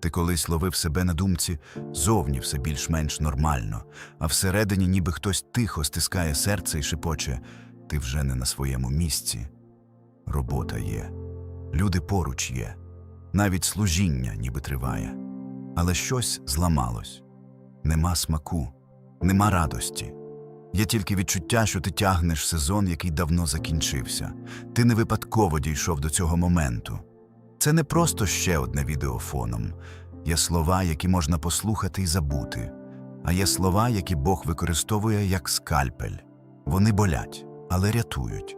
Ти колись ловив себе на думці, зовні все більш-менш нормально, а всередині ніби хтось тихо стискає серце і шепоче ти вже не на своєму місці. Робота є, люди поруч є, навіть служіння ніби триває. Але щось зламалось. Нема смаку, нема радості. Є тільки відчуття, що ти тягнеш сезон, який давно закінчився. Ти не випадково дійшов до цього моменту. Це не просто ще одне відео фоном. Є слова, які можна послухати і забути, а є слова, які Бог використовує як скальпель. Вони болять, але рятують.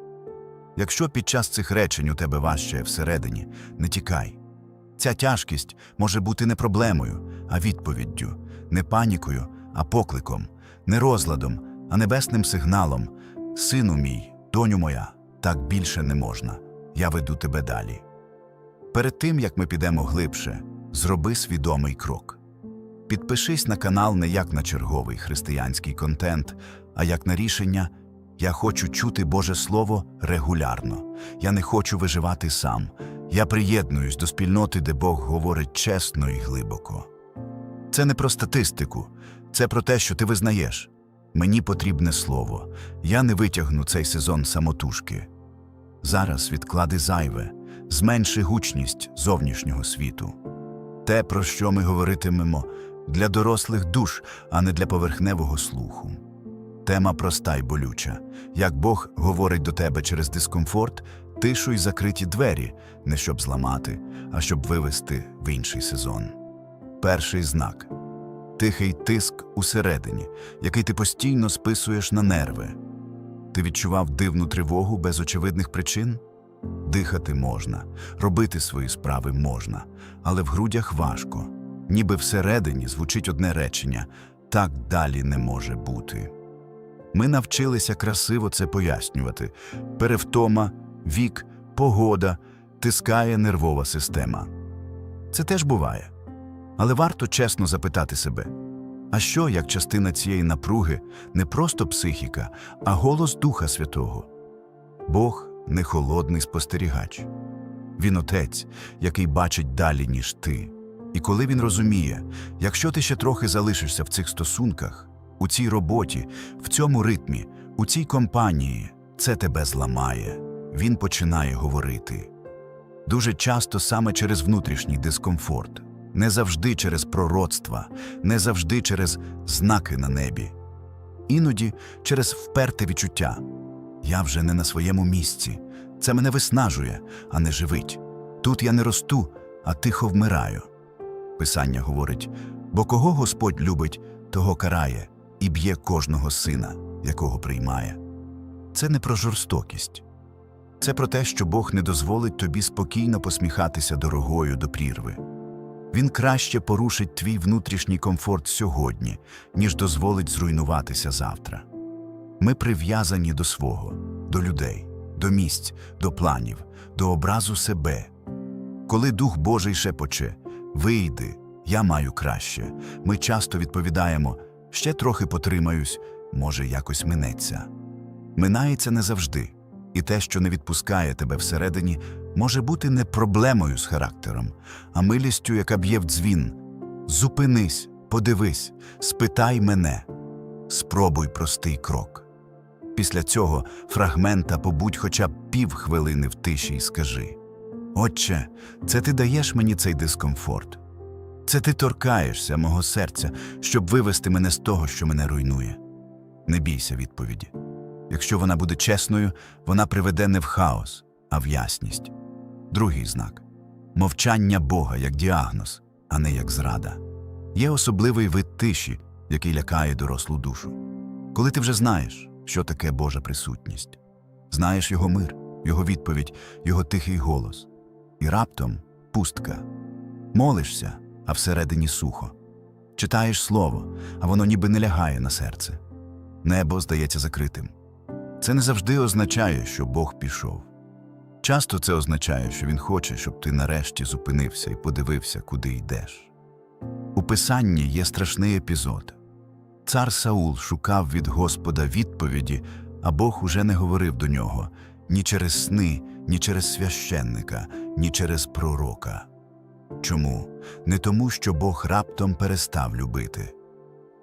Якщо під час цих речень у тебе важче всередині, не тікай. Ця тяжкість може бути не проблемою, а відповіддю, не панікою, а покликом, не розладом, а небесним сигналом. Сину мій, доню моя, так більше не можна. Я веду тебе далі. Перед тим, як ми підемо глибше, зроби свідомий крок. Підпишись на канал не як на черговий християнський контент, а як на рішення Я хочу чути Боже Слово регулярно. Я не хочу виживати сам. Я приєднуюсь до спільноти, де Бог говорить чесно і глибоко. Це не про статистику, це про те, що ти визнаєш. Мені потрібне слово. Я не витягну цей сезон самотужки. Зараз відклади зайве, зменши гучність зовнішнього світу. Те, про що ми говоритимемо, для дорослих душ, а не для поверхневого слуху. Тема проста й болюча. Як Бог говорить до тебе через дискомфорт, тишу й закриті двері, не щоб зламати, а щоб вивести в інший сезон. Перший знак тихий тиск усередині, який ти постійно списуєш на нерви. Ти відчував дивну тривогу без очевидних причин? Дихати можна, робити свої справи можна, але в грудях важко. Ніби всередині звучить одне речення так далі не може бути. Ми навчилися красиво це пояснювати. Перевтома, вік, погода, тискає нервова система. Це теж буває. Але варто чесно запитати себе: а що, як частина цієї напруги не просто психіка, а голос Духа Святого? Бог не холодний спостерігач. Він отець, який бачить далі, ніж ти. І коли він розуміє, якщо ти ще трохи залишишся в цих стосунках, у цій роботі, в цьому ритмі, у цій компанії, це тебе зламає. Він починає говорити. Дуже часто саме через внутрішній дискомфорт, не завжди через пророцтва, не завжди через знаки на небі. Іноді через вперте відчуття. Я вже не на своєму місці. Це мене виснажує, а не живить. Тут я не росту, а тихо вмираю. Писання говорить: бо кого Господь любить, того карає і б'є кожного сина, якого приймає. Це не про жорстокість. Це про те, що Бог не дозволить тобі спокійно посміхатися дорогою до прірви. Він краще порушить твій внутрішній комфорт сьогодні, ніж дозволить зруйнуватися завтра. Ми прив'язані до свого, до людей, до місць, до планів, до образу себе. Коли Дух Божий шепоче Вийди, я маю краще, ми часто відповідаємо ще трохи потримаюсь, може, якось минеться. Минається не завжди, і те, що не відпускає тебе всередині, може бути не проблемою з характером, а милістю, яка б'є в дзвін. Зупинись, подивись, спитай мене, спробуй простий крок. Після цього фрагмента побудь хоча б півхвилини в тиші і скажи: Отче, це ти даєш мені цей дискомфорт. Це ти торкаєшся мого серця, щоб вивести мене з того, що мене руйнує. Не бійся відповіді. Якщо вона буде чесною, вона приведе не в хаос, а в ясність. Другий знак мовчання Бога як діагноз, а не як зрада. Є особливий вид тиші, який лякає дорослу душу. Коли ти вже знаєш, що таке Божа присутність, знаєш його мир, його відповідь, його тихий голос, і раптом пустка. Молишся, а всередині сухо. Читаєш слово, а воно ніби не лягає на серце. Небо здається закритим. Це не завжди означає, що Бог пішов. Часто це означає, що Він хоче, щоб ти нарешті зупинився і подивився, куди йдеш. У Писанні є страшний епізод. Цар Саул шукав від Господа відповіді, а Бог уже не говорив до нього ні через сни, ні через священника, ні через пророка. Чому? Не тому, що Бог раптом перестав любити,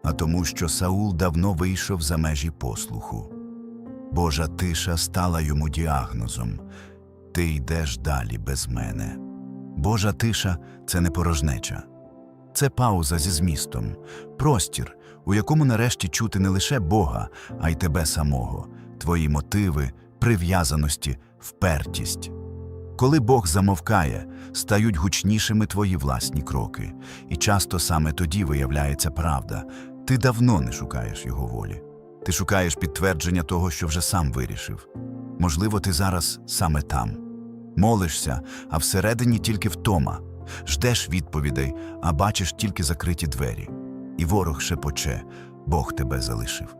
а тому, що Саул давно вийшов за межі послуху. Божа тиша стала йому діагнозом ти йдеш далі без мене. Божа тиша це не порожнеча, це пауза зі змістом, простір, у якому нарешті чути не лише Бога, а й тебе самого, твої мотиви, прив'язаності, впертість. Коли Бог замовкає, стають гучнішими твої власні кроки, і часто саме тоді виявляється правда. Ти давно не шукаєш його волі. Ти шукаєш підтвердження того, що вже сам вирішив. Можливо, ти зараз саме там. Молишся, а всередині тільки втома. Ждеш відповідей, а бачиш тільки закриті двері. І ворог шепоче Бог тебе залишив.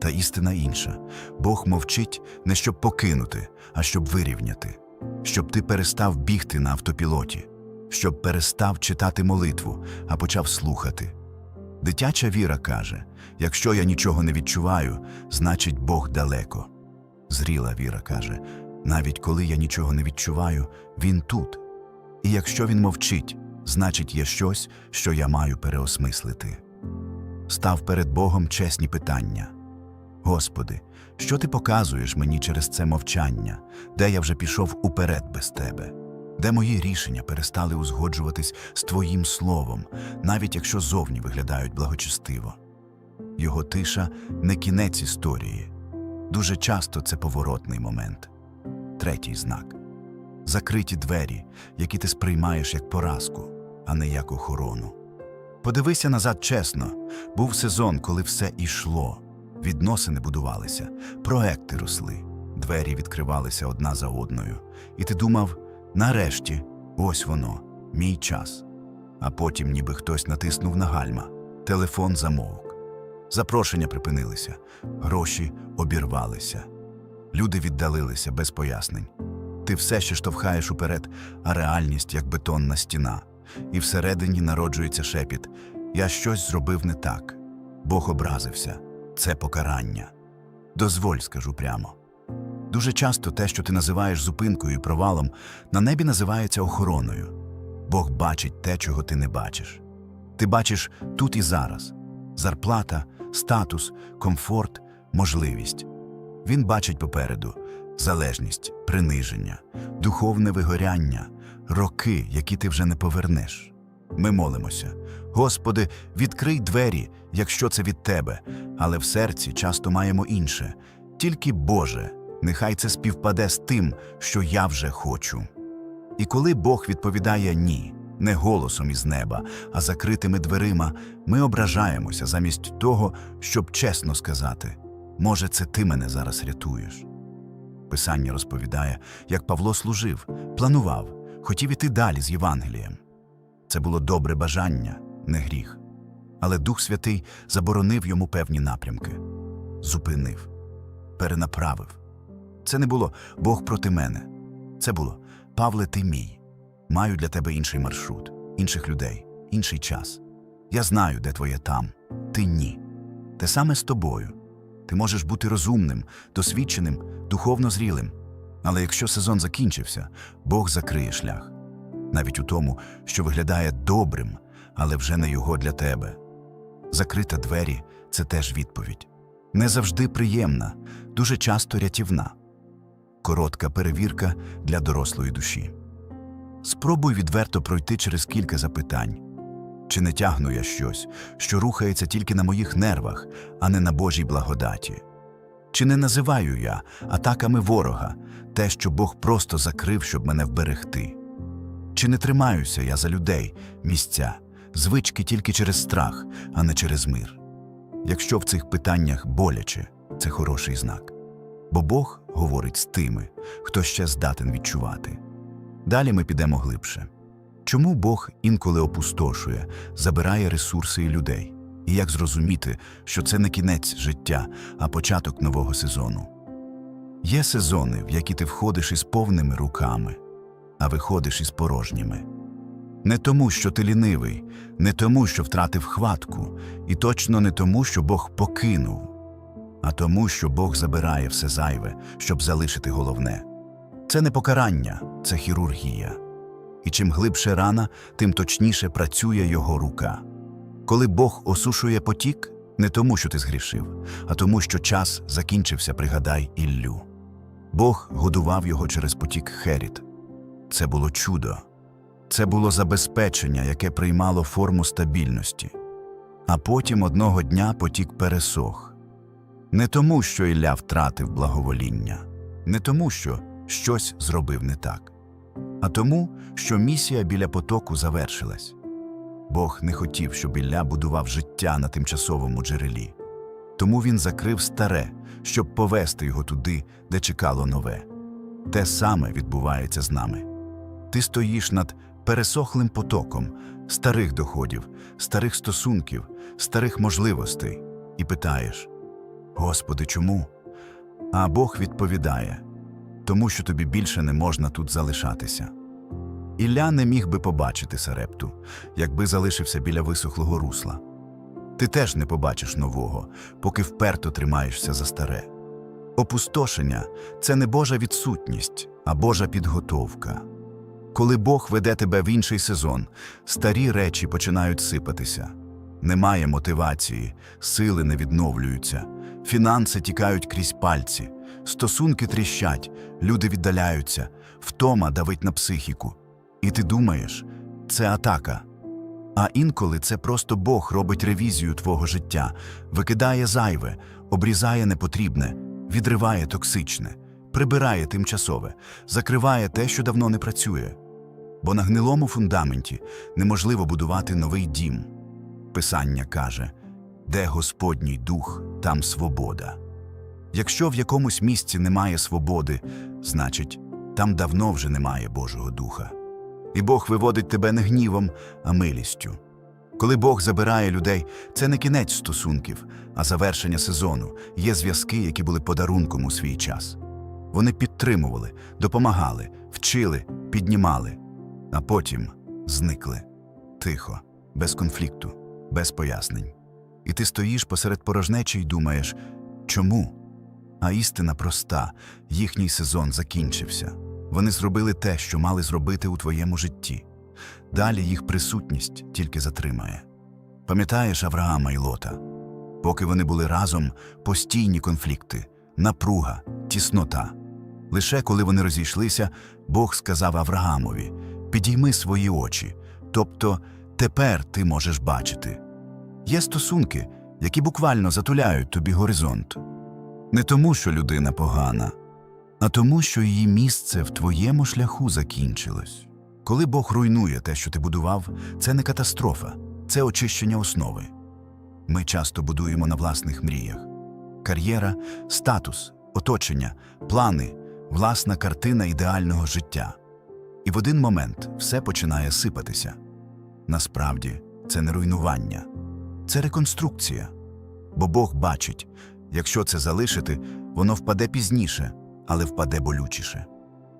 Та істина інша Бог мовчить не щоб покинути, а щоб вирівняти, щоб ти перестав бігти на автопілоті, щоб перестав читати молитву, а почав слухати. Дитяча віра каже: якщо я нічого не відчуваю, значить Бог далеко. Зріла віра каже: навіть коли я нічого не відчуваю, він тут. І якщо він мовчить, значить є щось, що я маю переосмислити. Став перед Богом чесні питання. Господи, що ти показуєш мені через це мовчання, де я вже пішов уперед без тебе, де мої рішення перестали узгоджуватись з Твоїм словом, навіть якщо зовні виглядають благочестиво. Його тиша не кінець історії. Дуже часто це поворотний момент. Третій знак закриті двері, які ти сприймаєш як поразку, а не як охорону. Подивися назад чесно був сезон, коли все ішло, відносини будувалися, проекти росли, двері відкривалися одна за одною, і ти думав: нарешті, ось воно, мій час. А потім, ніби хтось натиснув на гальма, телефон замовк. Запрошення припинилися, гроші обірвалися. Люди віддалилися без пояснень. Ти все ще штовхаєш уперед, а реальність як бетонна стіна. І всередині народжується шепіт Я щось зробив не так. Бог образився. Це покарання. Дозволь, скажу прямо. Дуже часто те, що ти називаєш зупинкою і провалом, на небі називається охороною. Бог бачить те, чого ти не бачиш. Ти бачиш тут і зараз зарплата, статус, комфорт, можливість. Він бачить попереду залежність, приниження, духовне вигоряння, роки, які ти вже не повернеш. Ми молимося. Господи, відкрий двері, якщо це від Тебе, але в серці часто маємо інше. Тільки Боже, нехай це співпаде з тим, що я вже хочу. І коли Бог відповідає ні, не голосом із неба, а закритими дверима, ми ображаємося замість того, щоб чесно сказати: може, це ти мене зараз рятуєш. Писання розповідає, як Павло служив, планував, хотів іти далі з Євангелієм. Це було добре бажання, не гріх. Але Дух Святий заборонив йому певні напрямки, зупинив, перенаправив. Це не було Бог проти мене. Це було Павле, ти мій. Маю для тебе інший маршрут, інших людей, інший час. Я знаю, де твоє там, ти ні. Те саме з тобою. Ти можеш бути розумним, досвідченим, духовно зрілим. Але якщо сезон закінчився, Бог закриє шлях. Навіть у тому, що виглядає добрим, але вже не його для тебе. Закрита двері це теж відповідь. Не завжди приємна, дуже часто рятівна. Коротка перевірка для дорослої душі. Спробуй відверто пройти через кілька запитань. Чи не тягну я щось, що рухається тільки на моїх нервах, а не на Божій благодаті? Чи не називаю я атаками ворога те, що Бог просто закрив, щоб мене вберегти? Чи не тримаюся я за людей, місця, звички тільки через страх, а не через мир? Якщо в цих питаннях боляче, це хороший знак. Бо Бог говорить з тими, хто ще здатен відчувати. Далі ми підемо глибше. Чому Бог інколи опустошує, забирає ресурси і людей? І як зрозуміти, що це не кінець життя, а початок нового сезону? Є сезони, в які ти входиш із повними руками, а виходиш із порожніми. Не тому, що ти лінивий, не тому, що втратив хватку, і точно не тому, що Бог покинув, а тому, що Бог забирає все зайве, щоб залишити головне. Це не покарання, це хірургія. І чим глибше рана, тим точніше працює його рука. Коли Бог осушує потік, не тому, що ти згрішив, а тому, що час закінчився, пригадай Іллю. Бог годував його через потік Херіт. Це було чудо. Це було забезпечення, яке приймало форму стабільності. А потім одного дня потік пересох. Не тому, що Ілля втратив благовоління, не тому, що щось зробив не так, а тому, що місія біля потоку завершилась. Бог не хотів, щоб Ілля будував життя на тимчасовому джерелі. Тому він закрив старе, щоб повести його туди, де чекало нове. Те саме відбувається з нами. Ти стоїш над пересохлим потоком старих доходів, старих стосунків, старих можливостей і питаєш: Господи, чому? А Бог відповідає: тому що тобі більше не можна тут залишатися. Ілля не міг би побачити Сарепту, якби залишився біля висохлого русла. Ти теж не побачиш нового, поки вперто тримаєшся за старе. Опустошення це не Божа відсутність, а Божа підготовка. Коли Бог веде тебе в інший сезон, старі речі починають сипатися. Немає мотивації, сили не відновлюються, фінанси тікають крізь пальці, стосунки тріщать, люди віддаляються, втома давить на психіку. І ти думаєш, це атака. А інколи це просто Бог робить ревізію твого життя, викидає зайве, обрізає непотрібне, відриває токсичне, прибирає тимчасове, закриває те, що давно не працює. Бо на гнилому фундаменті неможливо будувати новий дім. Писання каже, де Господній дух, там свобода. Якщо в якомусь місці немає свободи, значить, там давно вже немає Божого Духа. І Бог виводить тебе не гнівом, а милістю. Коли Бог забирає людей, це не кінець стосунків, а завершення сезону. Є зв'язки, які були подарунком у свій час. Вони підтримували, допомагали, вчили, піднімали, а потім зникли тихо, без конфлікту, без пояснень. І ти стоїш посеред порожнечі й думаєш, чому? А істина проста, їхній сезон закінчився. Вони зробили те, що мали зробити у твоєму житті. Далі їх присутність тільки затримає. Пам'ятаєш Авраама і Лота? Поки вони були разом, постійні конфлікти, напруга, тіснота. Лише коли вони розійшлися, Бог сказав Авраамові: Підійми свої очі, тобто тепер ти можеш бачити. Є стосунки, які буквально затуляють тобі горизонт. Не тому, що людина погана, а тому, що її місце в твоєму шляху закінчилось. Коли Бог руйнує те, що ти будував, це не катастрофа, це очищення основи. Ми часто будуємо на власних мріях: кар'єра, статус, оточення, плани, власна картина ідеального життя. І в один момент все починає сипатися. Насправді, це не руйнування, це реконструкція. Бо Бог бачить, якщо це залишити, воно впаде пізніше, але впаде болючіше.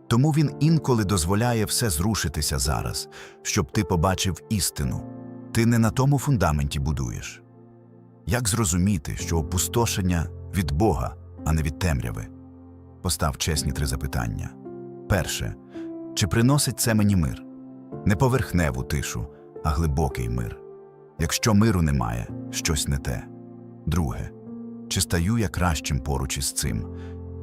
Тому він інколи дозволяє все зрушитися зараз, щоб ти побачив істину. Ти не на тому фундаменті будуєш. Як зрозуміти, що опустошення від Бога, а не від темряви? Постав чесні три запитання. Перше, чи приносить це мені мир? Не поверхневу тишу, а глибокий мир. Якщо миру немає, щось не те. Друге, чи стаю я кращим поруч із цим?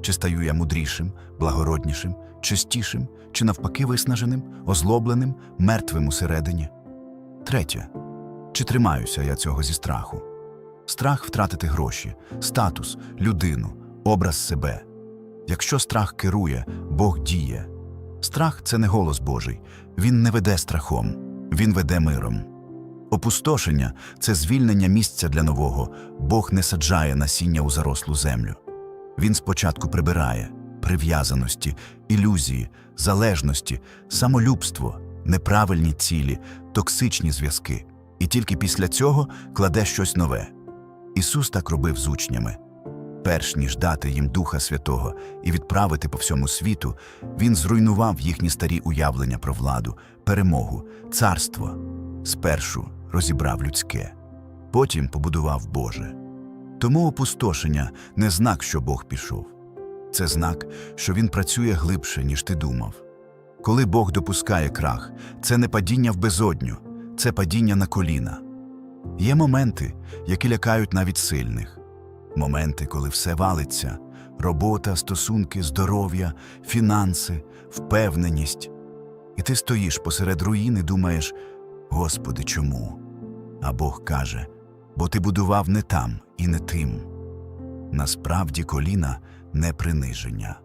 Чи стаю я мудрішим, благороднішим, чистішим, чи навпаки виснаженим, озлобленим, мертвим усередині? Третє. Чи тримаюся я цього зі страху? Страх втратити гроші, статус, людину, образ себе. Якщо страх керує, Бог діє. Страх це не голос Божий, він не веде страхом, він веде миром. Опустошення це звільнення місця для нового, Бог не саджає насіння у зарослу землю. Він спочатку прибирає прив'язаності, ілюзії, залежності, самолюбство, неправильні цілі, токсичні зв'язки, і тільки після цього кладе щось нове. Ісус так робив з учнями. Перш ніж дати їм Духа Святого і відправити по всьому світу, Він зруйнував їхні старі уявлення про владу, перемогу, царство. Спершу розібрав людське, потім побудував Боже. Тому опустошення не знак, що Бог пішов. Це знак, що Він працює глибше, ніж ти думав. Коли Бог допускає крах, це не падіння в безодню, це падіння на коліна. Є моменти, які лякають навіть сильних. Моменти, коли все валиться робота, стосунки, здоров'я, фінанси, впевненість. І ти стоїш посеред руїни, думаєш: Господи, чому? А Бог каже: бо ти будував не там і не тим. Насправді коліна не приниження.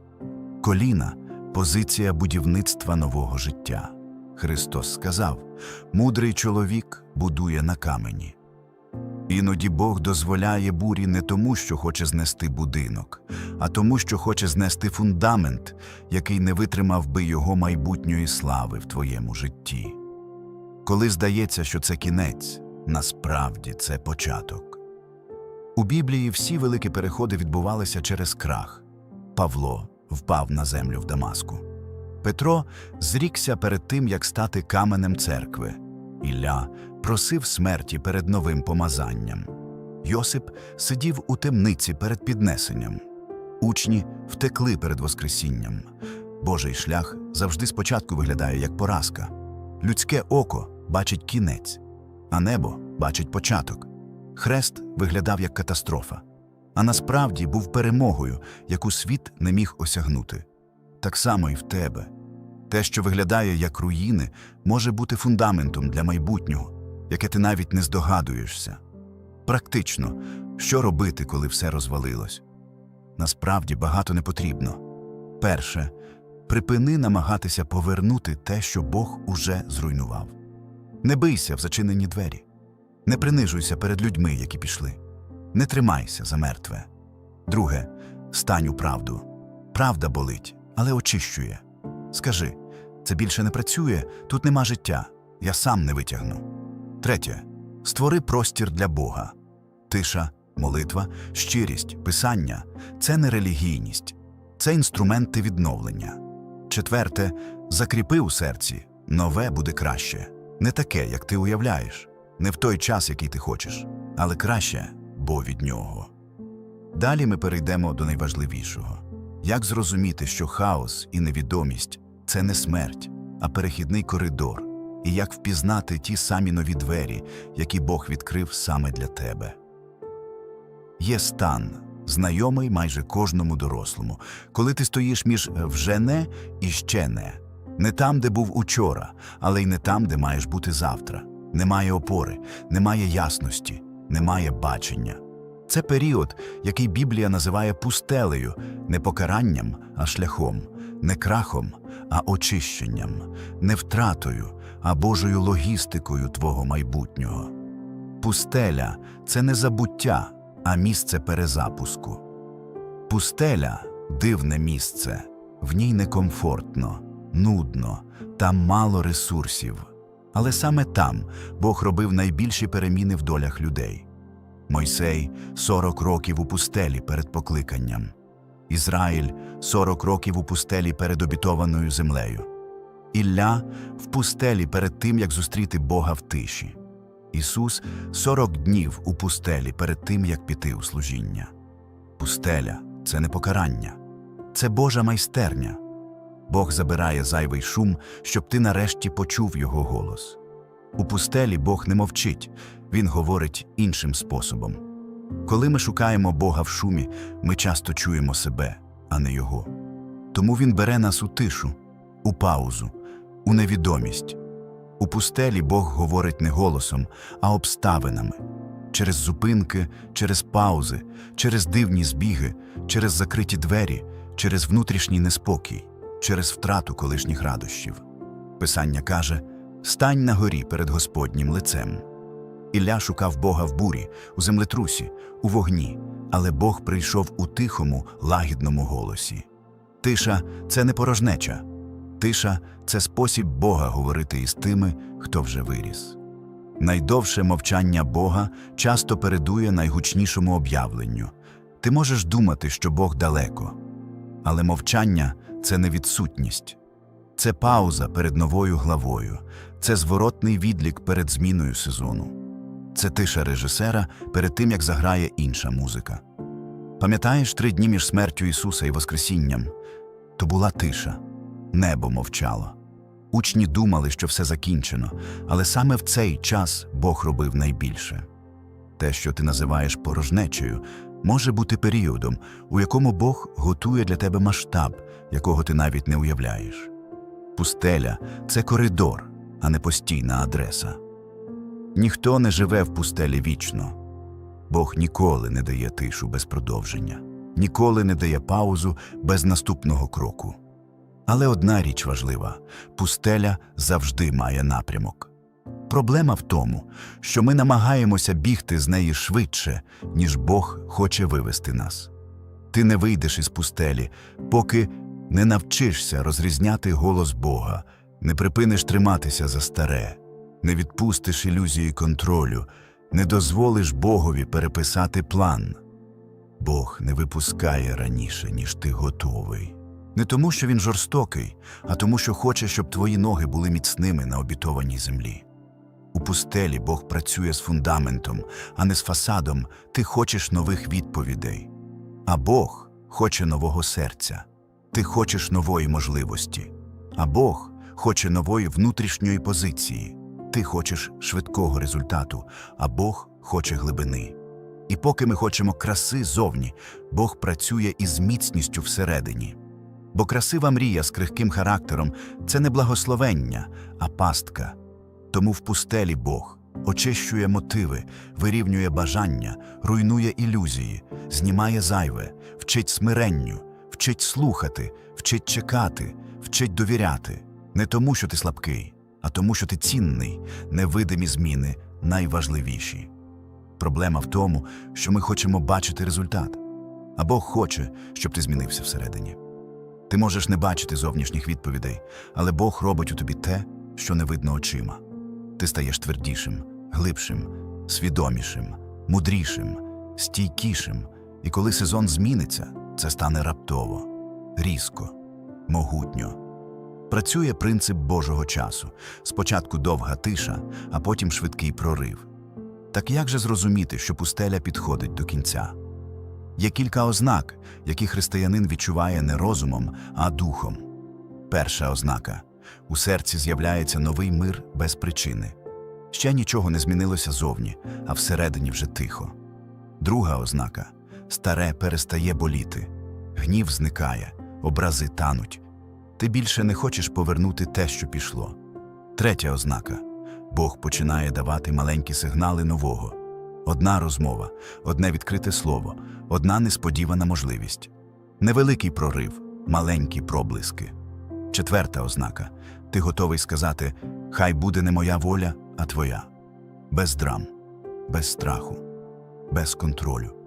Коліна позиція будівництва нового життя. Христос сказав: мудрий чоловік будує на камені. Іноді Бог дозволяє бурі не тому, що хоче знести будинок, а тому, що хоче знести фундамент, який не витримав би його майбутньої слави в твоєму житті. Коли здається, що це кінець, насправді це початок. У Біблії всі великі переходи відбувалися через крах. Павло впав на землю в Дамаску. Петро зрікся перед тим, як стати каменем церкви. Ілля просив смерті перед новим помазанням. Йосип сидів у темниці перед піднесенням. Учні втекли перед Воскресінням. Божий шлях завжди спочатку виглядає як поразка. Людське око бачить кінець, а небо бачить початок. Хрест виглядав як катастрофа, а насправді був перемогою, яку світ не міг осягнути. Так само і в тебе. Те, що виглядає як руїни, може бути фундаментом для майбутнього, яке ти навіть не здогадуєшся. Практично, що робити, коли все розвалилось? Насправді багато не потрібно. Перше, припини намагатися повернути те, що Бог уже зруйнував. Не бийся в зачинені двері, не принижуйся перед людьми, які пішли, не тримайся за мертве. Друге, стань у правду. Правда болить, але очищує. Скажи, це більше не працює, тут нема життя, я сам не витягну. Третє, створи простір для Бога. Тиша, молитва, щирість, писання це не релігійність, це інструменти відновлення. Четверте, закріпи у серці, нове буде краще, не таке, як ти уявляєш, не в той час, який ти хочеш, але краще, бо від нього. Далі ми перейдемо до найважливішого як зрозуміти, що хаос і невідомість це не смерть, а перехідний коридор, і як впізнати ті самі нові двері, які Бог відкрив саме для тебе. Є стан, знайомий майже кожному дорослому, коли ти стоїш між вже не і ще не, не там, де був учора, але й не там, де маєш бути завтра. Немає опори, немає ясності, немає бачення. Це період, який Біблія називає пустелею, не покаранням, а шляхом, не крахом, а очищенням, не втратою, а Божою логістикою твого майбутнього. Пустеля це не забуття, а місце перезапуску. Пустеля дивне місце, в ній некомфортно, нудно, там мало ресурсів. Але саме там Бог робив найбільші переміни в долях людей. Мойсей 40 років у пустелі перед покликанням, Ізраїль 40 років у пустелі перед обітованою землею, Ілля в пустелі перед тим, як зустріти Бога в тиші, Ісус 40 днів у пустелі перед тим, як піти у служіння. Пустеля це не покарання, це Божа майстерня. Бог забирає зайвий шум, щоб ти нарешті почув його голос. У пустелі Бог не мовчить, Він говорить іншим способом. Коли ми шукаємо Бога в шумі, ми часто чуємо себе, а не Його. Тому Він бере нас у тишу, у паузу, у невідомість. У пустелі Бог говорить не голосом, а обставинами через зупинки, через паузи, через дивні збіги, через закриті двері, через внутрішній неспокій, через втрату колишніх радощів. Писання каже Стань на горі перед Господнім лицем. Ілля шукав Бога в бурі, у землетрусі, у вогні, але Бог прийшов у тихому, лагідному голосі. Тиша це не порожнеча. Тиша це спосіб Бога говорити із тими, хто вже виріс. Найдовше мовчання Бога часто передує найгучнішому об'явленню. Ти можеш думати, що Бог далеко, але мовчання це не відсутність, це пауза перед новою главою, це зворотний відлік перед зміною сезону, це тиша режисера перед тим, як заграє інша музика. Пам'ятаєш три дні між смертю Ісуса і Воскресінням? То була тиша, небо мовчало, Учні думали, що все закінчено, але саме в цей час Бог робив найбільше. Те, що ти називаєш порожнечею, може бути періодом, у якому Бог готує для тебе масштаб, якого ти навіть не уявляєш. Пустеля це коридор, а не постійна адреса. Ніхто не живе в пустелі вічно. Бог ніколи не дає тишу без продовження, ніколи не дає паузу без наступного кроку. Але одна річ важлива пустеля завжди має напрямок. Проблема в тому, що ми намагаємося бігти з неї швидше, ніж Бог хоче вивести нас. Ти не вийдеш із пустелі, поки не навчишся розрізняти голос Бога, не припиниш триматися за старе, не відпустиш ілюзії контролю, не дозволиш Богові переписати план. Бог не випускає раніше, ніж ти готовий. Не тому, що він жорстокий, а тому, що хоче, щоб твої ноги були міцними на обітованій землі. У пустелі Бог працює з фундаментом, а не з фасадом. Ти хочеш нових відповідей. А Бог хоче нового серця. Ти хочеш нової можливості. А Бог хоче нової внутрішньої позиції. Ти хочеш швидкого результату, а Бог хоче глибини. І поки ми хочемо краси зовні, Бог працює із міцністю всередині. Бо красива мрія з крихким характером це не благословення, а пастка. Тому в пустелі Бог очищує мотиви, вирівнює бажання, руйнує ілюзії, знімає зайве, вчить смиренню, вчить слухати, вчить чекати, вчить довіряти. Не тому, що ти слабкий, а тому, що ти цінний, невидимі зміни найважливіші. Проблема в тому, що ми хочемо бачити результат, а Бог хоче, щоб ти змінився всередині. Ти можеш не бачити зовнішніх відповідей, але Бог робить у тобі те, що не видно очима. Ти стаєш твердішим, глибшим, свідомішим, мудрішим, стійкішим, і коли сезон зміниться, це стане раптово, різко, могутньо. Працює принцип Божого часу спочатку довга тиша, а потім швидкий прорив. Так як же зрозуміти, що пустеля підходить до кінця? Є кілька ознак, які християнин відчуває не розумом, а духом. Перша ознака у серці з'являється новий мир без причини. Ще нічого не змінилося зовні, а всередині вже тихо. Друга ознака старе перестає боліти, гнів зникає, образи тануть. Ти більше не хочеш повернути те, що пішло. Третя ознака Бог починає давати маленькі сигнали нового. Одна розмова, одне відкрите слово, одна несподівана можливість. Невеликий прорив, маленькі проблиски. Четверта ознака ти готовий сказати Хай буде не моя воля, а твоя. Без драм, без страху, без контролю.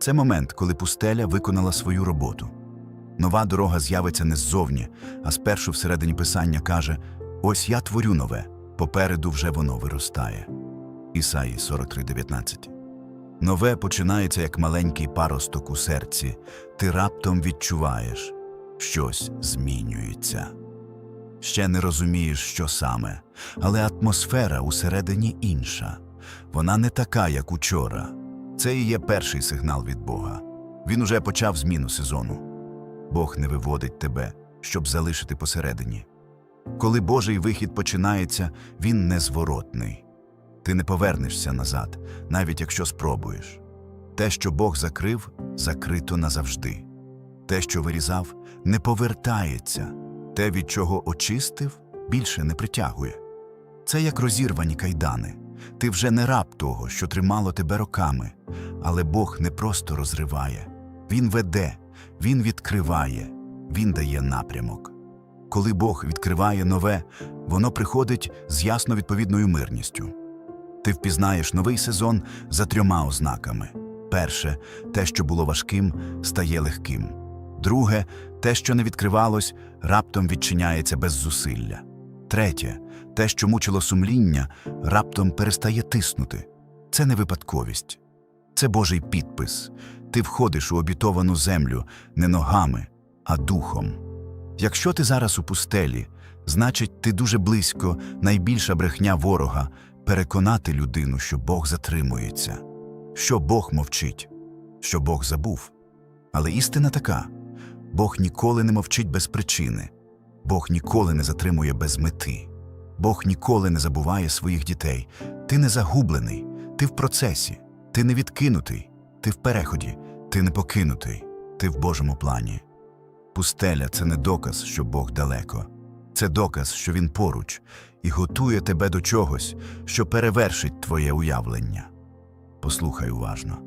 Це момент, коли пустеля виконала свою роботу. Нова дорога з'явиться не ззовні, а спершу всередині писання каже: Ось я творю нове, попереду вже воно виростає. Ісаї 43.19 Нове починається як маленький паросток у серці. Ти раптом відчуваєш, щось змінюється. Ще не розумієш, що саме, але атмосфера усередині інша. Вона не така, як учора. Це і є перший сигнал від Бога. Він уже почав зміну сезону. Бог не виводить тебе, щоб залишити посередині. Коли Божий вихід починається, він незворотний. Ти не повернешся назад, навіть якщо спробуєш. Те, що Бог закрив, закрито назавжди. Те, що вирізав, не повертається. Те, від чого очистив, більше не притягує. Це як розірвані кайдани. Ти вже не раб того, що тримало тебе роками, але Бог не просто розриває. Він веде, Він відкриває, Він дає напрямок. Коли Бог відкриває нове, воно приходить з ясно відповідною мирністю. Ти впізнаєш новий сезон за трьома ознаками: перше, те, що було важким, стає легким. Друге, те, що не відкривалось, раптом відчиняється без зусилля. Третє, те, що мучило сумління, раптом перестає тиснути. Це не випадковість, це Божий підпис. Ти входиш у обітовану землю не ногами, а духом. Якщо ти зараз у пустелі, значить, ти дуже близько, найбільша брехня ворога переконати людину, що Бог затримується, що Бог мовчить, що Бог забув. Але істина така Бог ніколи не мовчить без причини. Бог ніколи не затримує без мети. Бог ніколи не забуває своїх дітей. Ти не загублений, ти в процесі, ти не відкинутий, ти в переході, ти не покинутий, ти в Божому плані. Пустеля це не доказ, що Бог далеко. Це доказ, що Він поруч і готує тебе до чогось, що перевершить твоє уявлення. Послухай уважно.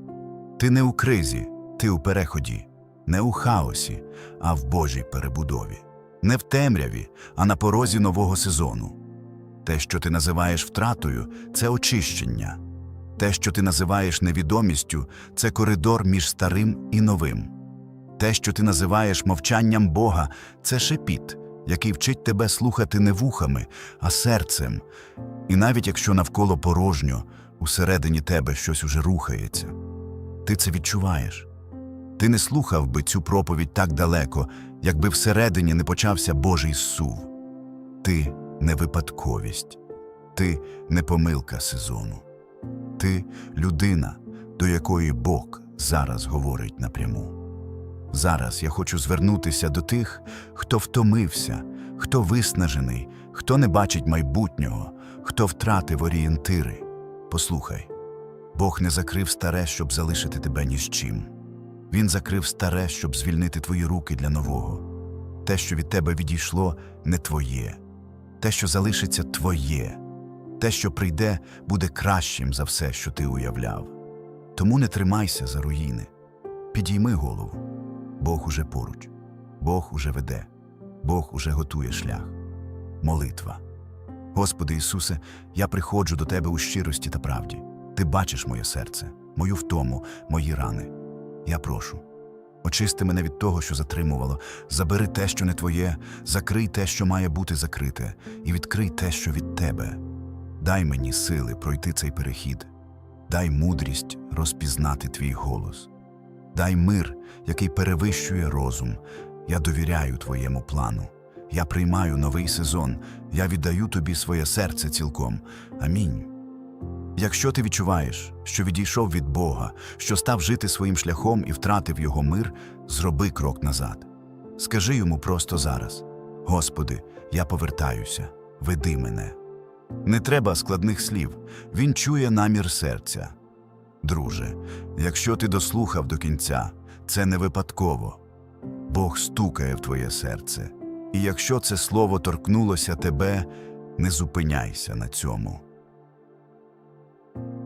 Ти не у кризі, ти у переході, не у хаосі, а в Божій перебудові, не в темряві, а на порозі нового сезону. Те, що ти називаєш втратою, це очищення. Те, що ти називаєш невідомістю, це коридор між старим і новим. Те, що ти називаєш мовчанням Бога, це шепіт, який вчить тебе слухати не вухами, а серцем. І навіть якщо навколо порожньо, усередині тебе щось уже рухається. Ти це відчуваєш. Ти не слухав би цю проповідь так далеко, якби всередині не почався Божий сув. Ти не випадковість, ти не помилка сезону. Ти людина, до якої Бог зараз говорить напряму. Зараз я хочу звернутися до тих, хто втомився, хто виснажений, хто не бачить майбутнього, хто втратив орієнтири. Послухай, Бог не закрив старе, щоб залишити тебе ні з чим. Він закрив старе, щоб звільнити твої руки для нового. Те, що від тебе відійшло, не твоє. Те, що залишиться твоє. Те, що прийде, буде кращим за все, що ти уявляв. Тому не тримайся за руїни. Підійми голову. Бог уже поруч, Бог уже веде, Бог уже готує шлях. Молитва. Господи Ісусе, я приходжу до Тебе у щирості та правді. Ти бачиш моє серце, мою втому, мої рани. Я прошу. Очисти мене від того, що затримувало, забери те, що не твоє, закрий те, що має бути закрите, і відкрий те, що від тебе. Дай мені сили пройти цей перехід, дай мудрість розпізнати твій голос. Дай мир, який перевищує розум. Я довіряю твоєму плану. Я приймаю новий сезон. Я віддаю тобі своє серце цілком. Амінь. Якщо ти відчуваєш, що відійшов від Бога, що став жити своїм шляхом і втратив його мир, зроби крок назад. Скажи йому просто зараз: Господи, я повертаюся, веди мене. Не треба складних слів, він чує намір серця. Друже, якщо ти дослухав до кінця, це не випадково. Бог стукає в твоє серце. І якщо це слово торкнулося тебе, не зупиняйся на цьому. you.